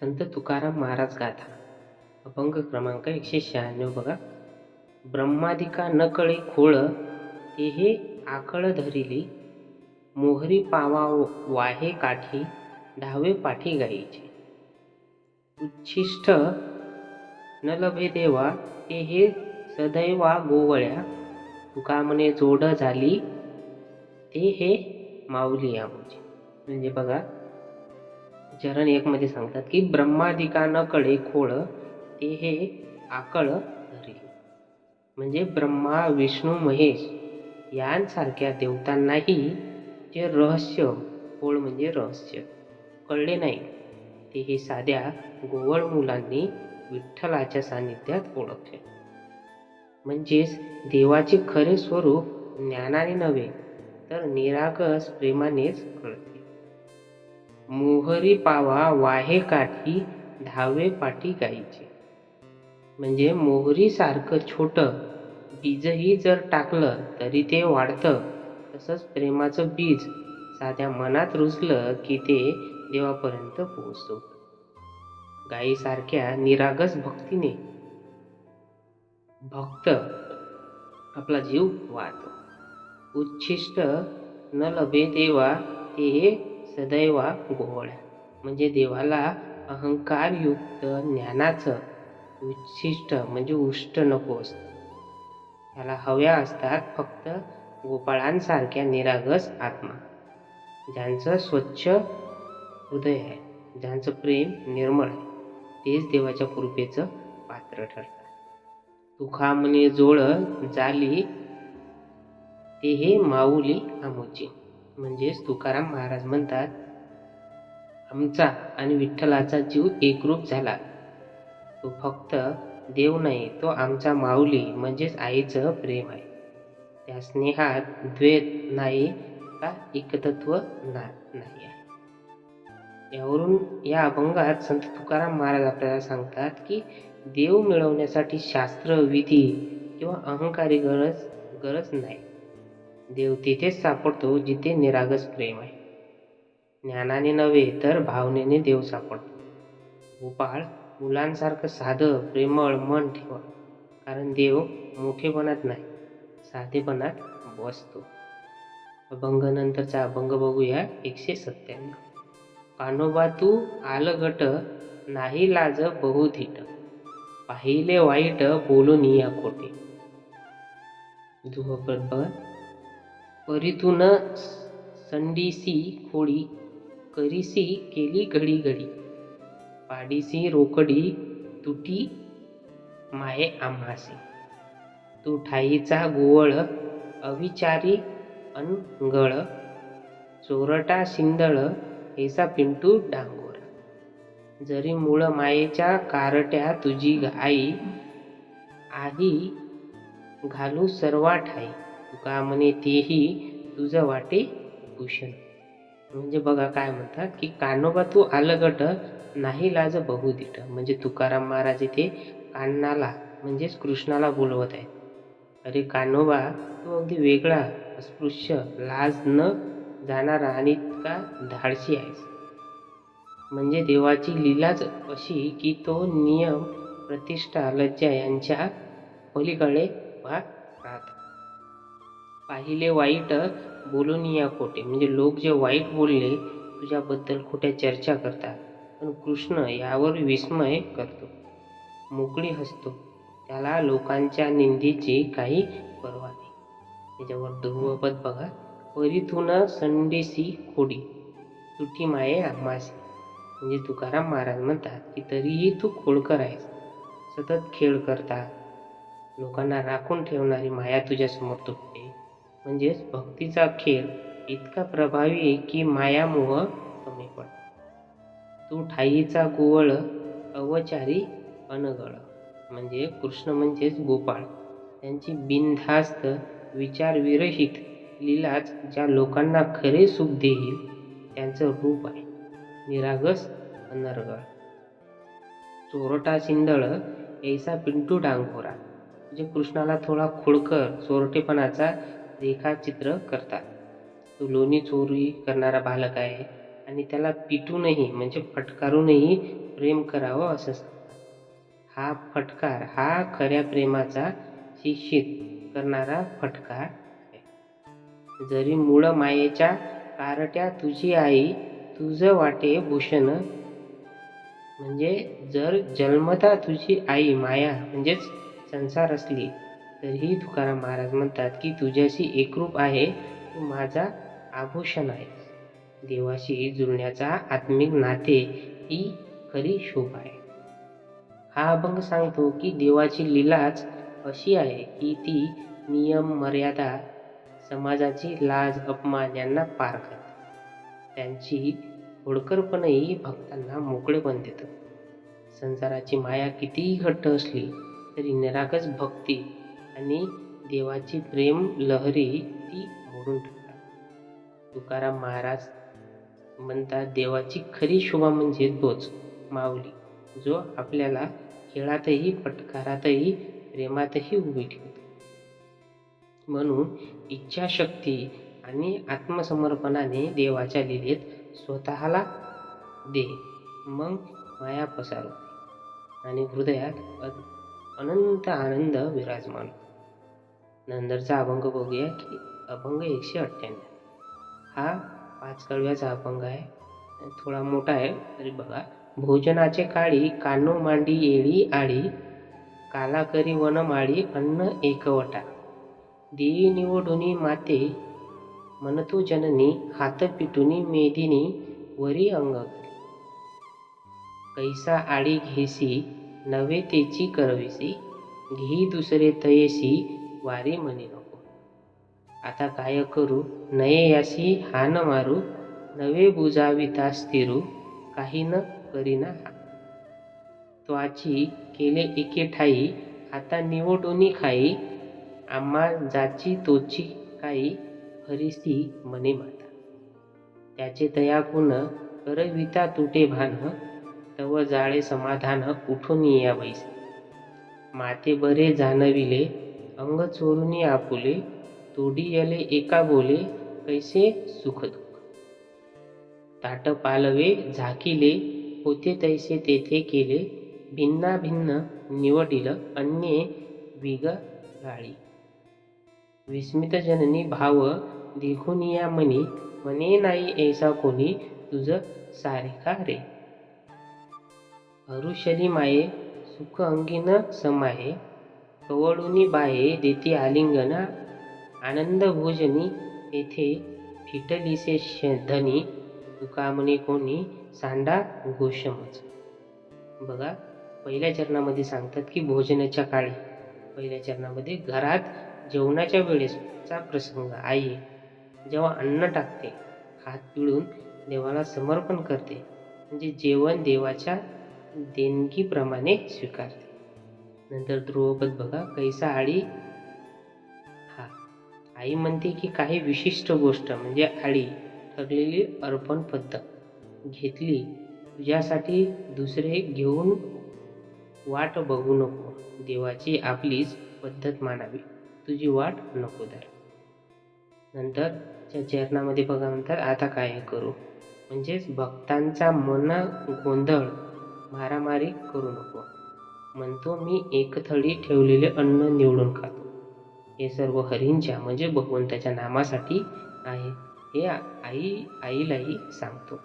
संत तुकाराम महाराज गाथा. अभंग क्रमांक एकशे शहाण्णव बघा. ब्रह्मादिका नकळे खोळ ते हे आकळ धरिली. मोहरी पावा वाहे काठी धावे पाठी गायीचे. उच्छिष्ट न लभे देवा ते हे सदैवा गोवळ्या. तुका म्हणे जोड झाली ते हे माऊली आमचे म्हणजे बघा चरण एक मध्ये सांगतात की ब्रह्मादिका न कळे खोळ ते हे आकळ धरिले म्हणजे ब्रह्मा विष्णू महेश यांसारख्या देवतांनाही जे रहस्य खोळ म्हणजे रहस्य कळले नाही ते हे साध्या गोवळ मुलांनी विठ्ठलाच्या सानिध्यात ओळखले. म्हणजेच देवाचे खरे स्वरूप ज्ञानाने नव्हे तर निरागस प्रेमानेच कळते. मोहरी पावा वाहे काठी धावे पाठी गायीचे म्हणजे मोहरीसारखं छोटं बीजही जर टाकलं तरी ते वाढतं. तसंच प्रेमाचं बीज साध्या मनात रुजलं की ते देवापर्यंत पोहोचतो. गायीसारख्या निरागस भक्तीने. भक्त आपला जीव वाहतो. उच्छिष्ट न लभे देवा ते सदैवा गोवळ्या म्हणजे देवाला अहंकारयुक्त ज्ञानाचं उच्छिष्ट म्हणजे उष्ट नको असतं त्याला हव्या असतात फक्त गोपाळांसारख्या निरागस आत्मा. ज्यांचं स्वच्छ हृदय आहे ज्यांचं प्रेम निर्मळ आहे तेच देवाच्या कृपेचं पात्र ठरतात. तुखा म्हणे जोळ जाली ते हे माऊली आमोची म्हणजेच तुकाराम महाराज म्हणतात आमचा आणि विठ्ठलाचा जीव एकरूप झाला. तो फक्त देव नाही तो आमचा माऊली म्हणजेच आईचं प्रेम आहे. त्या स्नेहात द्वेत नाही का एकतत्व ना नाही आहे. यावरून या अभंगात संत तुकाराम महाराज आपल्याला सांगतात की देव मिळवण्यासाठी शास्त्र विधी किंवा अहंकारी गरज गरज नाही. देव तिथेच सापडतो जिथे निरागस प्रेम आहे. ज्ञानाने नव्हे तर भावनेने देव सापडतो. गोपाळ मुलांसारखं साधं प्रेमळ मन ठेवा. कारण देव मोठेपणात नाही साधेपणात बसतो. अभंग नंतरचा अभंग बघूया एकशे सत्त्याण्णव. कानोबा तू आलगट नाही लाज बहुधीट पाहिले वाईट बोलून या खोटे. ध्रुवपद परितून संडीसी खोडी करीसी केली घडी घडी. पाडीसी रोकडी तुटी माये आम्हासी. तू ठाईचा गोवळ अविचारी अनगळ. चोरटा शिंदळ हेसा पिंटू डांगोर. जरी मूळ मायेच्या कारट्या तुझी आई आई घालू सर्वा ठाई तुका म्हणे तेही तुझं वाटे भूषण. म्हणजे बघा काय म्हणतात की कानोबा तू अलगट नाही लाज बहुदिट म्हणजे तुकाराम महाराज इथे कान्नाला म्हणजेच कृष्णाला बोलवत आहेत. अरे कान्होबा तू अगदी वेगळा अस्पृश्य लाज न जाणारा आणि इतका धाडशी आहेस. म्हणजे देवाची लीलाच अशी की तो नियम प्रतिष्ठा लज्जा यांच्या पलीकडे वाट राहतो. पाहिले वाईट बोलून या खोटे. म्हणजे लोक जे वाईट बोलले तुझ्याबद्दल खोट्या चर्चा करतात. पण कृष्ण यावर विस्मय करतो. मोकळी हसतो. त्याला लोकांच्या निंदेची काही पर्वा नाही. त्याच्यावर ध्रुवपद बघा. परीतून संडेसी खोडी. तुटी माये आम्हासी. म्हणजे तुकाराम महाराज म्हणतात की तरीही तू खोडकर आहेस. सतत खेळ करता लोकांना राखून ठेवणारी माया तुझ्यासमोर तुटते. म्हणजेच भक्तीचा खेळ इतका प्रभावी आहे की मायामोह कमी पडतो. तू ठाईचा गोवळ अवचारी अनगळ म्हणजे कृष्ण म्हणजेच गोपाळ. त्यांची बिनधास्त विचारविरहित लीलाच ज्या लोकांना खरे सुख देईल त्यांचं रूप आहे. निरागस अनर्गळ. चोरटा शिंदळ ऐसा पिंटू डांगोरा. म्हणजे कृष्णाला थोडा खोडकर चोरटेपणाचा रेखाचित्र करतात. तो लोणी चोरी करणारा बालक आहे आणि त्याला पिटूनही म्हणजे फटकारूनही प्रेम करावं असं सांगतात हा फटकार हा खऱ्या प्रेमाचा शिक्षित करणारा फटकार आहे. जरी मूळ मायेच्या कारट्या तुझी आई तुझं वाटे भूषण. म्हणजे जर जन्मता तुझी आई माया म्हणजेच संसार असली तरीही तुकाराम महाराज म्हणतात की तुझ्याशी एकरूप आहे तू माझा आभूषण आहे देवाशी जुळण्याचा आत्मिक नाते ही खरी शोभा आहे. हा अभंग सांगतो की देवाची लीलाच अशी आहे की ती नियम मर्यादा समाजाची लाज अपमान यांना पार करते. त्यांची होडकरपणही भक्तांना मोकळेपण देतं. संसाराची माया कितीही घट्ट असली तरी निरागस भक्ती आणि देवाची प्रेम लहरी ती मोडून टाकतात तुकाराम महाराज म्हणतात देवाची खरी शोभा म्हणजे तोच माऊली जो आपल्याला खेळातही पटकारातही प्रेमातही उभी ठेवतो म्हणून इच्छाशक्ती आणि आत्मसमर्पणाने देवाच्या लीलेत स्वतःला दे मग माया पसारवते आणि हृदयात अ- अनंत आनंद विराजमान होतो. नंतरचा अभंग बघूया की अभंग एकशे अठ्ठ्याण्णव. हा पाच कळव्याचा अभंग आहे. थोडा मोठा आहे तरी बघा. भोजनाचे काळी कानो मांडी येळी आळी कालाकरी वनमाळी अन्न एकवटा. देवी निवडुनी माते म्हणतो जननी हात पिटुनी मेदिनी वरी अंग. कैसा आळी घेसी नवे तेची करविसी घी दुसरे तयेसी वारी म्हणे नको. आता काय करू? नये याशी हान मारू. नवे बुजाविता स्थिरू काही न करीना हा. त्वाची केले एके ठाई. आता निवडोनी खाई. आम्हा जाची तोची काही हरिसी म्हणे माता. त्याचे तयाकुन करविता तुटे भान. तव जाळे समाधान उठून या बैस? माते बरे जाणविले. अंग चोरुनी आपुले तोडीयले एका बोले कैसे सुख दुःख ताट पालवे झाकिले होते तैसे तेथे केले भिन्ना भिन्न निवडिल अन्ये विग गाळी. विस्मित जननी भाव दिघुनिया मनी म्हणे नाही ऐसा कोणी तुझ सारिका रे. हरुषली माये सुख अंगीन समाये कवळुनी बाये देती आलिंगना आनंद भोजनी येथे फिटलिसे धनी तुका म्हणे कोणी सांडा घोषमच बघा पहिल्या चरणामध्ये सांगतात की भोजनाच्या काळी पहिल्या चरणामध्ये घरात जेवणाच्या वेळेसचा प्रसंग आई जेव्हा अन्न टाकते हात पिळून देवाला समर्पण करते म्हणजे जेवण देवाच्या देणगीप्रमाणे स्वीकारते. नंतर ध्रुवपद बघा कैसा आळी हा. आई म्हणते की काही विशिष्ट गोष्ट म्हणजे आळी ठरलेली अर्पण पद्धत. घेतली तुझ्यासाठी दुसरे घेऊन वाट बघू नको. देवाची आपलीच पद्धत मानावी. तुझी वाट नको तर. नंतर चरणामध्ये बघा म्हणतात आता काय करू? म्हणजेच भक्तांचा मन गोंधळ मारामारी करू नको. म्हणतो मी एकथळी ठेवलेले अन्न निवडून खातो. हे सर्व हरींच्या म्हणजे भगवंताच्या नामासाठी आहे हे आई आईलाही सांगतो.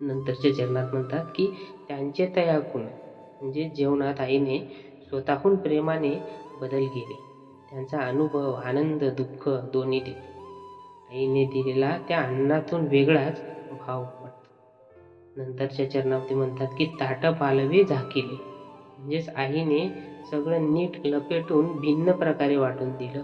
नंतरच्या चरणात म्हणतात की त्यांचे तयाकून म्हणजे जेवणात आईने स्वतःहून प्रेमाने बदल केले. त्यांचा अनुभव आनंद दुःख दोन्ही दे आईने दिलेला त्या अन्नातून वेगळाच भाव पडतो. नंतरच्या चरणामध्ये म्हणतात की ताट पालवे झाकिले. म्हणजेच आईने सगळं नीट लपेटून भिन्न प्रकारे वाटून दिलं.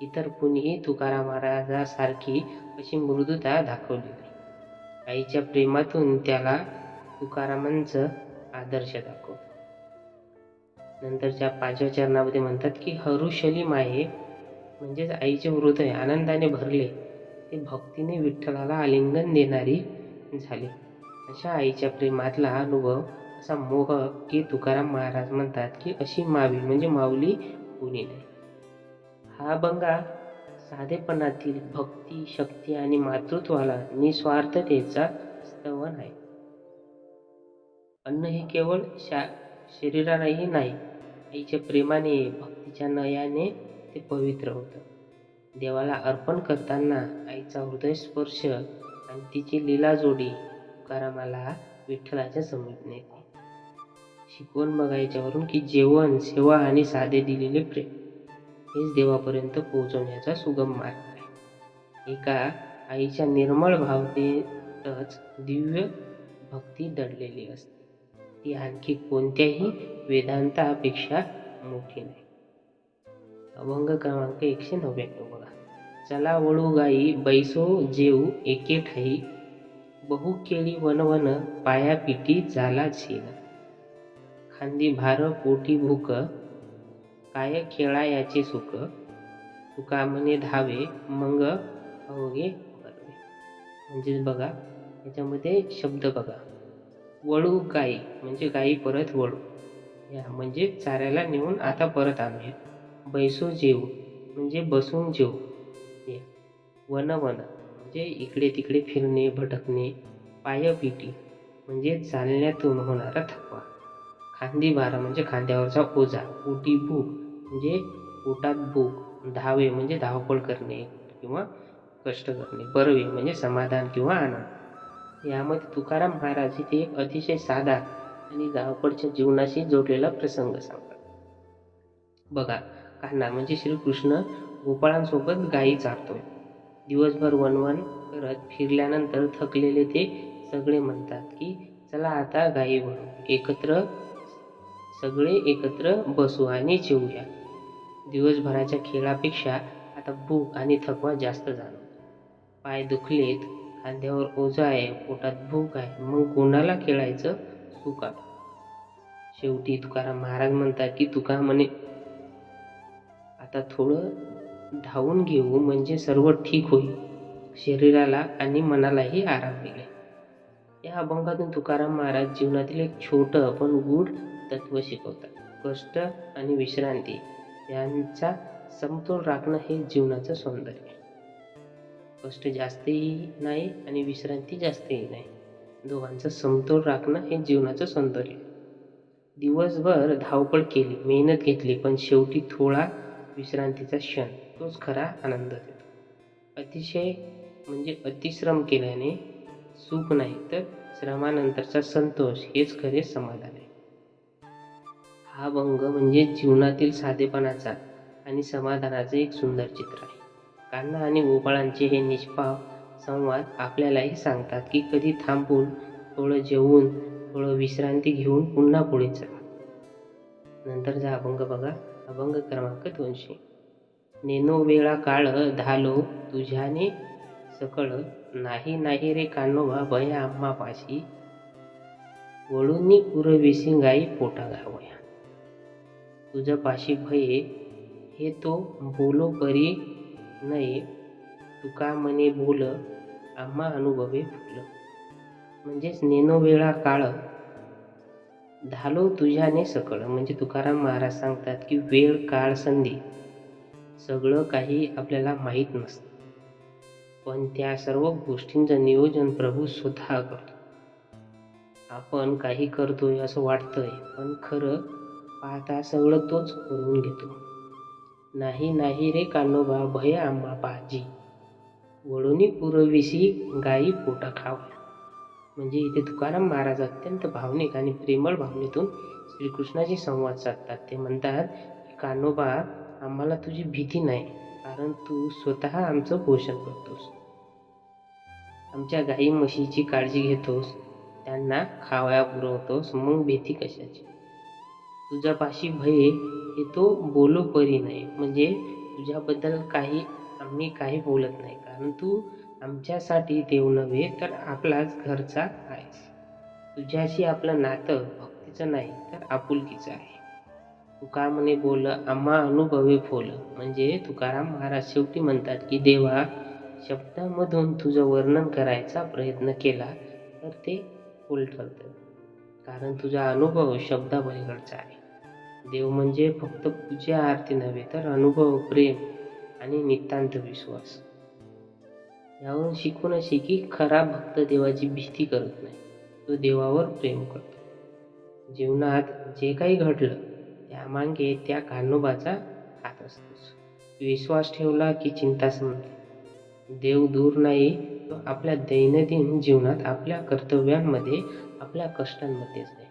इतर कुणीही तुकाराम महाराजासारखी अशी मृदुता दाखवली नाही. आईच्या प्रेमातून त्याला तुकारामांचं आदर्श दाखव नंतरच्या पाचव्या चरणामध्ये म्हणतात की हरुशली माये म्हणजेच आईचे हृदय आनंदाने भरले ते भक्तीने विठ्ठलाला आलिंगन देणारी झाले. अशा आईच्या प्रेमातला अनुभव असा मोह की तुकाराम महाराज म्हणतात की अशी मावी म्हणजे माऊली कोणी नाही. हा बंगा साधेपणातील भक्ती शक्ती आणि मातृत्वाला निस्वार्थतेचा स्तवन आहे. अन्न हे केवळ शा शरीरालाही नाही आईच्या प्रेमाने भक्तीच्या नयाने ते पवित्र होतं. देवाला अर्पण करताना आईचा हृदय स्पर्श आणि तिची लीला जोडी तुकारामाला विठ्ठलाच्या समीप नेते. शिकवण बघायच्यावरून की जेवण सेवा आणि साधे दिलेले प्रेम. हेच देवापर्यंत पोहोचवण्याचा सुगम मार्ग आहे. एका आईच्या निर्मळ भावनेतच दिव्य भक्ती दडलेली असते. ती आणखी कोणत्याही वेदांतापेक्षा मोठी नाही. अभंग क्रमांक एकशे नव्याण्णव बघा. चला वळू गाई बैसो जेऊ एके ठाई. बहु केळी वनवन पाया पिटी झाला झेला. खांदी भार पोटी भूक काय खेळा याचे सुख? तुका म्हणे धावे मग अवघे बरवे म्हणजेच बघा याच्यामध्ये शब्द बघा. वळू गाई म्हणजे गाई परत वळू. या म्हणजे चाऱ्याला नेऊन आता परत आणूया. बैसो जेऊ म्हणजे बसून जेऊ. या वन वन म्हणजे इकडे तिकडे फिरणे भटकणे पायपिटी म्हणजे चालण्यातून होणारा थकवा. खांदी भारा म्हणजे खांद्यावरचा ओझा. उटी भूक म्हणजे पोटात भूक. धावे म्हणजे धावपळ करणे किंवा कष्ट करणे. बरवे म्हणजे समाधान किंवा आनंद. यामध्ये तुकाराम महाराज इथे एक अतिशय साधा आणि धावपळच्या जीवनाशी जोडलेला प्रसंग सांगतात. बघा कान्हा म्हणजे श्रीकृष्ण गोपाळांसोबत गायी चारतोय. दिवसभर वनवन करत फिरल्यानंतर थकलेले ते सगळे म्हणतात की चला आता गायी बनू एकत्र सगळे एकत्र बसू आणि जेवूया दिवसभराच्या खेळापेक्षा आता भूक आणि थकवा जास्त जाणवतो पाय दुखलेत खांद्यावर ओझा आहे पोटात भूक आहे मग कोणाला खेळायचं? सुख आलं शेवटी तुकाराम महाराज म्हणतात की तुका म्हणे आता थोडं धावून घेऊ म्हणजे सर्व ठीक होईल. शरीराला आणि मनालाही आराम मिळेल. या अभंगातून तुकाराम महाराज जीवनातील एक छोटं पण गूढ तत्व शिकवतात. कष्ट आणि विश्रांती यांचा समतोल राखणं हे जीवनाचं सौंदर्य. कष्ट जास्तही नाही आणि विश्रांती जास्तही नाही. दोघांचा समतोल राखणं हे जीवनाचं सौंदर्य. दिवसभर धावपळ केली मेहनत घेतली पण शेवटी थोडा विश्रांतीचा क्षण तोच खरा आनंद देतो अतिशय म्हणजे अतिश्रम केल्याने सुख नाही तर श्रमानंतरचा संतोष हेच खरे समाधान आहे. हा भंग म्हणजे जीवनातील साधेपणाचा आणि समाधानाचं एक सुंदर चित्र आहे. कान्हा आणि गोपाळांचे हे निष्पाव संवाद आपल्यालाही सांगतात की कधी थांबून थोडं जेवून थोडं विश्रांती घेऊन पुन्हा पुढे चला. नंतरचा अभंग बघा. अभंग क्रमांक दोनशे. नेनो वेळा काळ धालो तुझ्याने सकळ नाही नाही रे कान्होबा भया आम्हा पाशी वळूनी पुरविसी गाई पोटा घावया तुझ्या पाशी भये हे तो बोलो परी नये. तुका मने बोल आम्हा अनुभवे फुल. म्हणजेच नेनो वेळा काळ धालो तुझ्याने सकळ. म्हणजे तुकाराम महाराज सांगतात की वेळ काळ संधी सगळं काही आपल्याला माहीत नसतं. पण त्या सर्व गोष्टींचं नियोजन प्रभू स्वतः करतो. आपण काही करतोय असं वाटतंय पण खरं पाहता सगळं तोच करून घेतो. नाही नाही रे कान्होबा भय आम्हा पाजी वळूनी पुरविशी गाई पोटा खावा. म्हणजे इथे तुकाराम महाराज अत्यंत भावनिक आणि प्रेमळ भावनेतून श्रीकृष्णाशी संवाद साधतात. ते म्हणतात की कान्होबा आम्हाला तुझी भीती नाही कारण तू स्वतः आमचं पोषण करतोस. आमच्या गाई म्हशीची काळजी घेतोस त्यांना खावया पुरवतोस मग भीती कशाची? तुझ्यापाशी भये हे तो बोलो परी नाही. म्हणजे तुझ्याबद्दल काही आम्ही काही बोलत नाही. कारण तू आमच्यासाठी देव नव्हे तर आपलाच घरचा आहेस. तुझ्याशी आपलं नातं भक्तीचं नाही तर आपुलकीचं आहे. तुकारामने म्हणे बोल आम्हा अनुभवे फोल. म्हणजे तुकाराम महाराज शेवटी म्हणतात की देवा शब्दामधून तुझं वर्णन करायचा प्रयत्न केला तर ते फुल ठरतं कारण तुझा अनुभव शब्दापलीकडचा आहे. देव म्हणजे फक्त पूजा आरती नव्हे तर अनुभव प्रेम आणि नितांत विश्वास. यावरून शिकून अशी की खरा भक्त देवाची भीती करत नाही. तो देवावर प्रेम करतो. जीवनात जे काही घडलं त्यामागे त्या कान्होबाचा हात असतोच विश्वास ठेवला की चिंता संपते देव दूर नाही तो आपल्या दैनंदिन जीवनात आपल्या कर्तव्यांमध्ये आपल्या कष्टांमध्येच आहे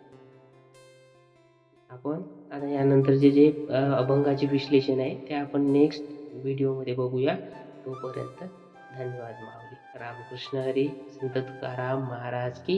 आपण आता यानंतरचे जे अभंगाचे विश्लेषण आहे ते आपण नेक्स्ट व्हिडिओमध्ये बघूया. तोपर्यंत धन्यवाद माऊली. रामकृष्ण हरी. संत तुकाराम महाराज की